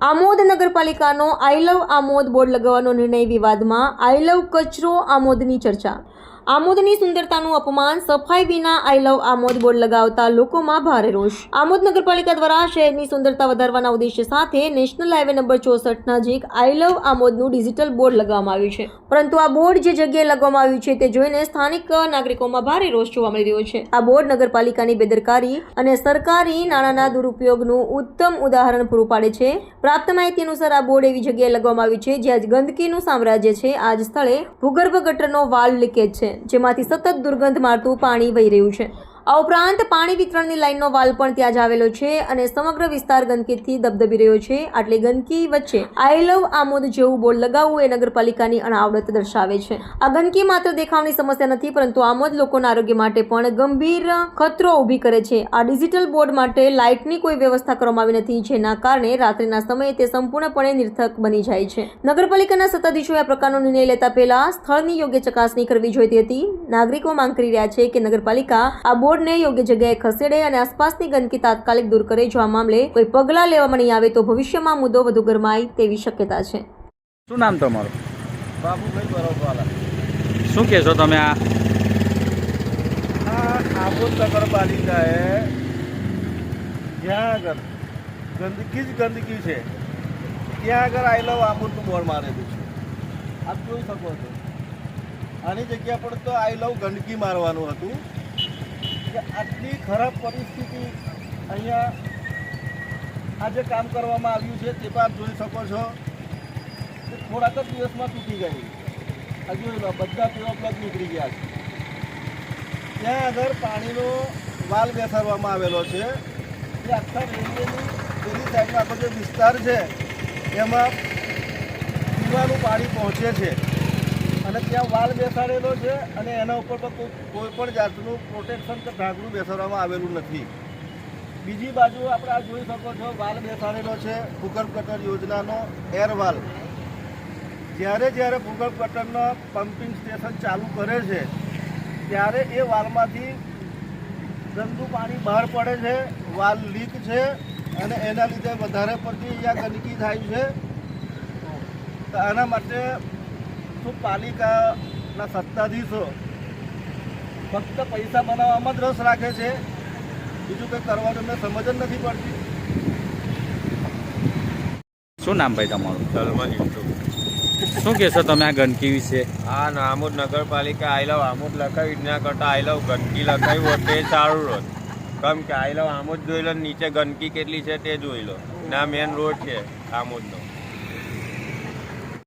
આમોદ નગરપાલિકાનો I love Amod board લગાવવાનો નિર્ણય વિવાદમાં આઈ લવ કચરો આમોદની ચર્ચા આમોદની સુંદરતાનું અપમાન સફાઈ વિના આઈ લવ આમોદ બોર્ડ લગાવતા લોકોમાં ભારે રોષ. આમોદ નગરપાલિકા દ્વારા શહેરની સુંદરતા વધારવાના ઉદ્દેશ્ય સાથે નેશનલ હાઈવે નંબર ચોસઠ નજીક આઈ લવ આમોદનું ડિજિટલ બોર્ડ લગાવવામાં આવ્યું છે. પરંતુ આ બોર્ડ જે જગ્યાએ લગાવવામાં આવ્યું છે તે જોઈને સ્થાનિક નાગરિકોમાં ભારે રોષ જોવા મળી રહ્યો છે. આ બોર્ડ નગરપાલિકાની બેદરકારી અને સરકારી નાણાંના દુરુપયોગનું ઉત્તમ ઉદાહરણ પૂરું પાડે છે. પ્રાપ્ત માહિતી અનુસાર આ બોર્ડ એવી જગ્યાએ લગાવવામાં આવ્યું છે જ્યાં ગંદકીનું સામ્રાજ્ય છે. આ જ સ્થળે ભૂગર્ભ ગટરનો વાલ લીકેજ છે. જેમાંથી સતત દુર્ગંધ મારતું પાણી વહી રહ્યું છે. આ ઉપરાંત પાણી વિતરણની લાઇનનો વાલ પણ ત્યાં જ આવેલો છે અને સમગ્ર વિસ્તાર ગંદકીથી દબદબી રહ્યો છે. આટલી ગંદકી વચ્ચે આઈ લવ આમોદ જેવું બોર્ડ લગાવવું એ નગરપાલિકાની અણાવડત દર્શાવે છે. આ ગંદકી માત્ર દેખાવની સમસ્યા નથી, પરંતુ આમોદ લોકોના આરોગ્ય માટે પણ ગંભીર ખતરો ઊભી કરે છે. આ ડિજિટલ બોર્ડ માટે લાઇટની કોઈ વ્યવસ્થા કરવામાં આવી નથી, જેના કારણે રાત્રિના સમયે તે સંપૂર્ણપણે નિર્થક બની જાય છે. નગરપાલિકાના સત્તાધીશોએ આ પ્રકારનો નિર્ણય લેતા પહેલા સ્થળની યોગ્ય ચકાસણી કરવી જોઈતી હતી. નાગરિકો માંગ કરી રહ્યા છે કે નગરપાલિકા આ બોર્ડને યોગ્ય જગ્યાએ ખસેડે અને આસપાસની ગંદકી તાત્કાલિક દૂર કરે. જો આ મામલે કોઈ પગલાં લેવામાં નહીં આવે તો ભવિષ્યમાં મુદ્દો વધુ ગરમાય તેવી શક્યતા છે. શું નામ તમારું? બાબુભાઈ બરોબવાલા શું કહેશો તમે આ? આ આબોદ નગરપાલિકાએ જ્યાં આગળ ગંદકી જ ગંદકી છે ત્યાં આગળ આઈ લવ આબોદનું બોર્ડ મારેલું છે. આપ જોઈ શકો છો. આની જગ્યા પર તો આઈ લવ ગંદકી મારવાનું હતું. કે આટલી ખરાબ પરિસ્થિતિ અહીંયા આજે કામ કરવામાં આવ્યું છે તે પણ જોઈ શકો છો. થોડાક જ દિવસમાં તૂટી ગઈ. હજુ બધા પીવા પ્લગ નીકળી ગયા છે. ત્યાં આગળ પાણીનો વાલ બેસાડવામાં આવેલો છે. જે આખા રેલવેની પેલી સાઈડનો આખો જે વિસ્તાર છે, એમાં પીવાનું પાણી પહોંચે છે. અને ત્યાં વાલ બેસાડેલો છે અને એના ઉપર કોઈ પણ જાતનું પ્રોટેક્શન કે ઢાંકણું બેસાડવામાં આવેલું નથી. બીજી બાજુ આપણે આ જોઈ શકો છો, વાલ બેસાડેલો છે ભૂગર્ભ ગટર યોજનાનો એર વાલ. જ્યારે જ્યારે ભૂગર્ભ ગટરનો પમ્પિંગ સ્ટેશન ચાલુ કરે છે, ત્યારે એ વાલમાંથી ગંદુ પાણી બહાર પડે છે, વાલ લીક છે અને એના લીધે વધારે પડતી અહીંયા ગંદકી થાય છે. આના માટે શું પાલિકાના સત્તાધીશો ફક્ત પૈસા બનાવવામાં જ રસ રાખે છે. બીજું કંઈ કરવાનું એમને સમજ જ નથી પડતી. શું નામ ભાઈ તમારું? સલમાન શું કહેશો તમે આ ગંદકી વિશે? આ આમોદ નગરપાલિકા આઈ લવ આમોદ લખાવી ના કરતા આઈ લવ ગંદકી લખાવી હોત તે સારું રોડ કેમ કે આઈ લવ આમોદ જોઈ લો નીચે ગંદકી કેટલી છે તે જોઈ લો. ના મેન રોડ છે આમોદનો.